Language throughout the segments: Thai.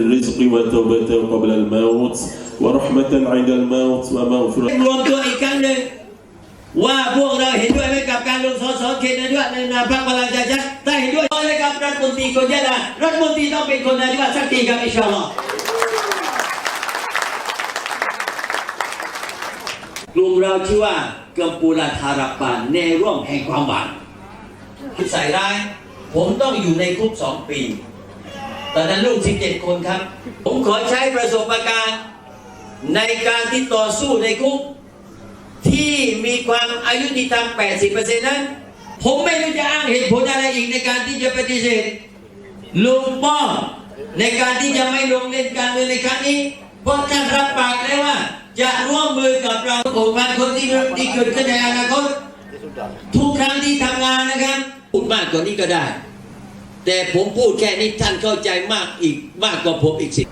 الرزق وتوبة قبل الموت ورحمة عند الموت ومغفرة รวมตัวอีกครั้งหนึ่งว่าพวกเราเห็นด้วยไหมกับการลงสอสเขตนายกในนามพรรคพลังประชารัฐได้เห็นด้วยเลยครับรัฐมนตรีคนยะลารัฐมนตรีต้องเป็นคนนายกสักทีครับอินชาอักลุ่มเราชื่อว่ากัมปูลาธารปานในร่วมแห่งความหวังใส่ร้ายผมต้องอยู่ในคุกสองปี ตอนนั้นลูก 17 คนครับ ผมขอใช้ประสบการณ์ในการที่ต่อสู้ในคุก ที่มีความอายุติธรรม 80%นั้น ผมไม่รู้จะอ้างเหตุผลอะไรอีกในการที่จะปฏิเสธลุงป้อมในการที่จะไม่ลงเล่นการเมืองในครั้งนี้ เพราะท่านรับปากแล้วว่า จะร่วมมือกับเราองค์การคนที่ที่เกิดขึ้นในอนาคตทุกครั้งที่ทำงานนะครับพูดมากกว่านี้ก็ได้ แต่ผมพูดแค่นี้ท่านเข้าใจมากอีกมากกว่าผมอีกสิ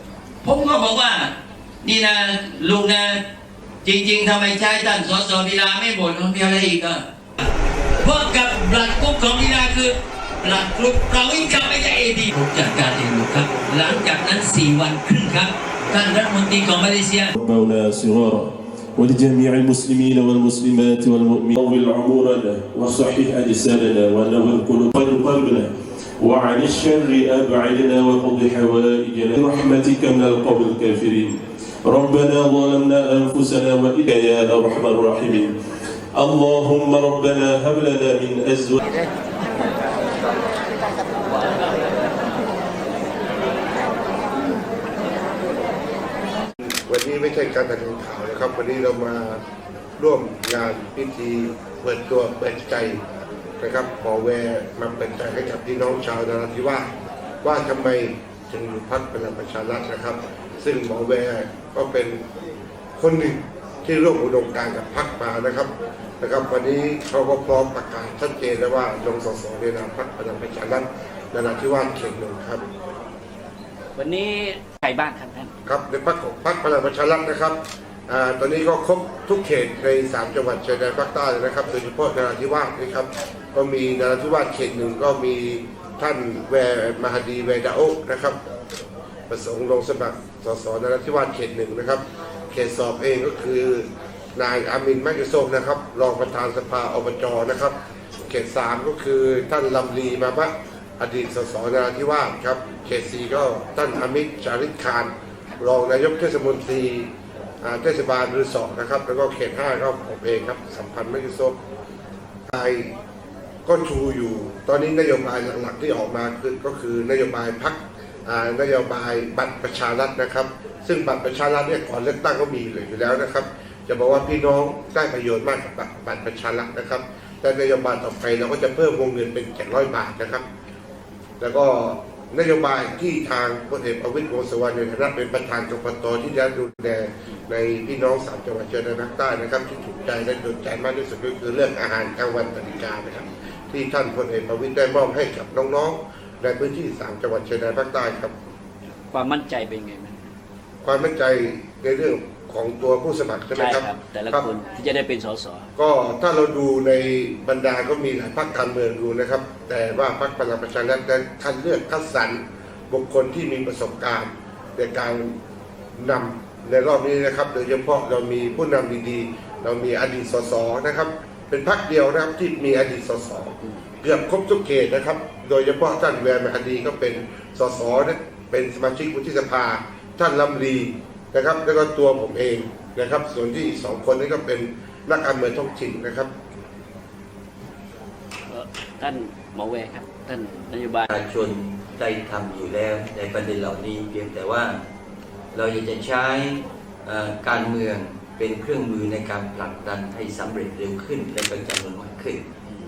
ผมก็บอกว่า นี่นะลุงนะ จริงๆทำไมใช้ท่านสสลีลาไม่บ่นมันมีอะไรอีกอ่ะเพราะกับหลักกรุ๊ปของลีลาคือหลักกรุ๊ปเราอีกครับไม่ใช่เอดีผมจัดการเองหมดครับ หลังจากนั้น 4 วันครึ่งครับท่านรัฐมนตรีของมาเลเซีย مولا صغارا ولجميع المسلمين والمسلمات والمؤمنين طول عمرنا وصحح أجسادنا ونور قلوب قلبنا وعن الشر أبعدنا وقض حوائجنا برحمتك من القوم الكافرين ربنا ظلمنا أنفسنا وإليك يا أرحم الراحمين اللهم ربنا هب لنا من أزواجنا วันนี้ไม่ใช่การแถลงข่าวนะครับ วันนี้เรามาร่วมงานพิธีเปิดตัวเปิดใจ นะครับหมอแวร์มาเปิดใจให้กับพี่น้องชาวนราธิวาสว่าทำไมจึงอยู่พักพลังประชารัฐนะครับ ซึ่งหมอแวร์ก็เป็นคนหนึ่งที่ร่วมอุดมการณ์กับพักมานะครับนะครับ วันนี้เขาก็พร้อมประกาศชัดเจนแล้วว่าลงสสในนามพักพลังประชารัฐนราธิวาสเขตหนึ่งครับ วันนี้ใครบ้างครับท่านครับในพรรคของพรรคพลังประชารัฐนะครับอ่า ตอนนี้ก็ครบทุกเขตใน 3 จังหวัดชายแดนภาคใต้นะครับ โดยเฉพาะนราธิวาสนะครับ ก็มีนราธิวาสเขตหนึ่งก็มีท่านแวร์มหดีแวร์ดาโอนะครับ ประสงค์ลงสมัครสสนราธิวาสเขตหนึ่งนะครับ เขตสอบเองก็คือนายอามินมักยโซมนะครับรองประธานสภาอบจนะครับ เขตสามก็คือท่านลำลีมาบะอดีตสสนราธิวาสครับ เขตสี่ก็ท่านอามิตรจาริตคารรองนายกเทศมนตรี เทศบาลรือสอนะครับ แล้วก็เขตห้าก็ผมเองครับ สัมพันธ์ไมักยโซมไทยก็ชูอยู่ ตอนนี้นโยบายหลักๆที่ออกมาคือก็คือนโยบายพักนโยบายบัตรประชารัฐนะครับ ซึ่งบัตรประชารัฐเนี่ยก่อนเลือกตั้งก็มีเลยอยู่แล้วนะครับ จะบอกว่าพี่น้องได้ประโยชน์มากกับบัตรประชารัฐนะครับแต่นโยบายต่อไปเราก็จะเพิ่มวงเงินเป็น700 บาทนะครับ แล้วก็นโยบายที่ทางพลเอกประวิตรวงสุวรรณในฐานะเป็นประธานกกตที่จะดูแล ในพี่น้องสามจังหวัดชายแดนภาคใต้นะครับ ที่ถูกใจและโดนใจมากที่สุดก็คือเรื่องอาหารกลางวันปฏิการนะครับ ที่ท่านพลเอกประวิตรได้มอบให้กับน้องๆ ในพื้นที่สามจังหวัดชายแดนภาคใต้ครับ ความมั่นใจเป็นไงบ้างความมั่นใจในเรื่องของตัวผู้สมัครใช่ไหมใช่ครับ ครับ แต่ละรับคนที่จะได้เป็นสส ก็ถ้าเราดูในบรรดาก็มีหลายพรรคการเมืองดูนะครับ แต่ว่าพรรคพลังประชารัฐได้คัดเลือกคัดสรรบุคคลที่มีประสบการณ์ในการนำ ในรอบนี้นะครับ โดยเฉพาะเรามีผู้นำดีๆ เรามีอดีตสสนะครับ เป็นพรรคเดียวนะครับที่มีอดีตสสเกือบครบทุกเขตนะครับ โดยเฉพาะท่านแวร์มหาดีก็เป็นสสนะเป็นสมาชิกวุฒิสภา ท่านลำลีนะครับ แล้วก็ตัวผมเองนะครับ ส่วนที่อีกสองคนนี้ก็เป็นนักการเมืองท้องถิ่นนะครับเอ่อท่านหมอแวร์ครับ ท่านนโยบายประชาชนได้ทำอยู่แล้วในประเด็นเหล่านี้เพียงแต่ว่า เราอยากจะใช้การเมืองเป็นเครื่องมือในการผลักดันให้สำเร็จเร็วขึ้น และเป็นจำนวนมากขึ้น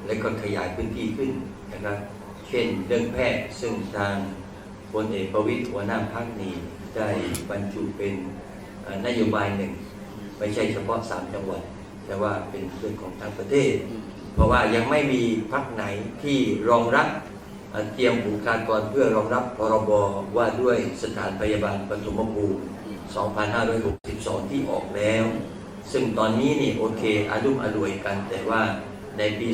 และก็ขยายพื้นที่ขึ้นนะครับ เช่นเรื่องแพทย์ซึ่งทางพลเอกประวิตรหัวหน้าพรรคนี้ได้บรรจุเป็นนโยบายหนึ่ง ไม่ใช่เฉพาะสามจังหวัด แต่ว่าเป็นเรื่องของทั้งประเทศ เพราะว่ายังไม่มีพรรคไหนที่รองรับ อ่อเตรียมบุคลากรเพื่อรองรับพรบว่าด้วยสถานพยาบาลปฐมภูมิ 2562 ที่ออกแล้ว ซึ่งตอนนี้นี่โอเคอารุ่มอรวยกัน แต่ว่าในปี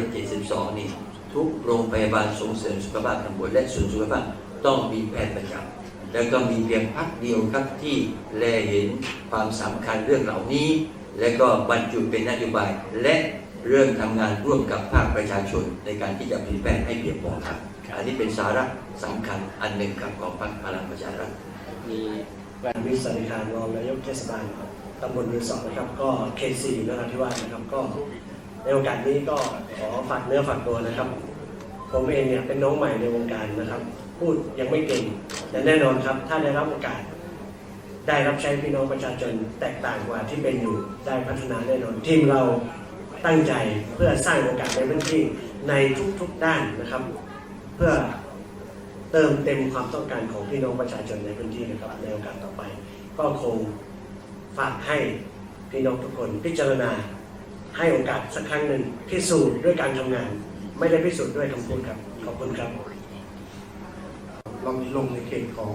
2572 นี่ ทุกโรงพยาบาลส่งเสริมสุขภาพตำบลและศูนย์สุขภาพต้องมีแพทย์ประจำแล้วก็มีเพียงพักเดียวครับที่แลเห็นความสำคัญเรื่องเหล่านี้ และก็บรรจุเป็นนโยบายและ เริ่มทำงานร่วมกับภาคประชาชน ในการที่จะเผยแพร่ให้เพียงพอครับอันนี้เป็นสาระสำคัญอันหนึ่งครับของพรรคพลังประชารัฐมีวิสัยการรองนายกเทศบาลตำบลเรือสองนะครับก็เขตสี่นราธิวาสนะครับก็ในโอกาสนี้ก็ขอฝากเนื้อฝากตัวนะครับ ผมเองเนี่ยเป็นน้องใหม่ในวงการนะครับ พูดยังไม่เก่งแต่แน่นอนครับ ถ้าได้รับโอกาส ได้รับใช้พี่น้องประชาชนแตกต่างกว่าที่เป็นอยู่ได้พัฒนาแน่นอนทีมเรา ตั้งใจเพื่อสร้างโอกาสในพื้นที่ในทุกๆด้านนะครับ เพื่อเติมเต็มความต้องการของพี่น้องประชาชนในพื้นที่นะครับในโอกาสต่อไป ก็คงฝากให้พี่น้องทุกคนพิจารณาให้โอกาสสักครั้งหนึ่งพิสูจน์ด้วยการทำงาน ไม่ได้พิสูจน์ด้วยคำพูดครับขอบคุณครับเรามีลงในเขตของ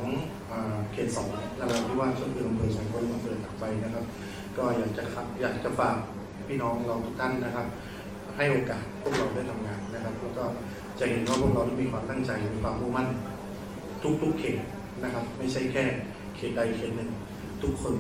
อเขตสองนราธิวาสก็คืออำเภอสังคมอำเภอตากใบนะครับ ก็อยากจะครับอยากจะฝาก พี่น้องเราทุกท่านนะครับ ให้โอกาสพวกเราได้ทำงานนะครับแล้วก็จะเห็นว่าพวกเรามีความตั้งใจมีความมุ่งมั่น ทุกๆเขตนะครับ ไม่ใช่แค่เขตใดเขตหนึ่งทุกคน